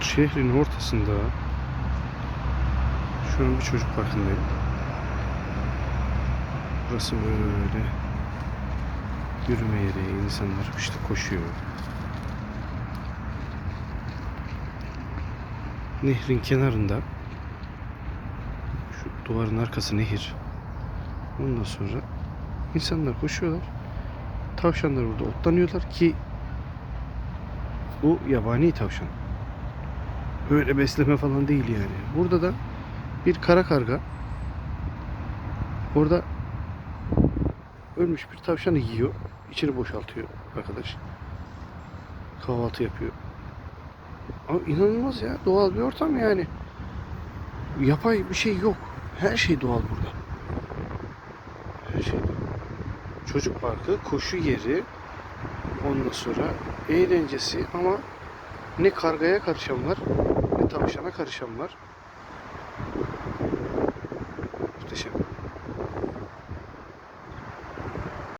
şehrin ortasında şu an bir çocuk parkındayım. Burası böyle yürüme yeri, insanlar işte koşuyor. Nehrin kenarında şu duvarın arkası nehir. Ondan sonra insanlar koşuyorlar. Tavşanlar burada otlanıyorlar ki bu yabani tavşan. Öyle besleme falan değil yani. Burada da bir kara karga orada ölmüş bir tavşanı yiyor. İçini boşaltıyor arkadaş. Kahvaltı yapıyor. Ama inanılmaz ya. Doğal bir ortam yani. Yapay bir şey yok. Her şey doğal burada. Her şey. Çocuk parkı, koşu yeri, ondan sonra eğlencesi ama ne kargaya karışan var tavşana karışan var. Muhteşem.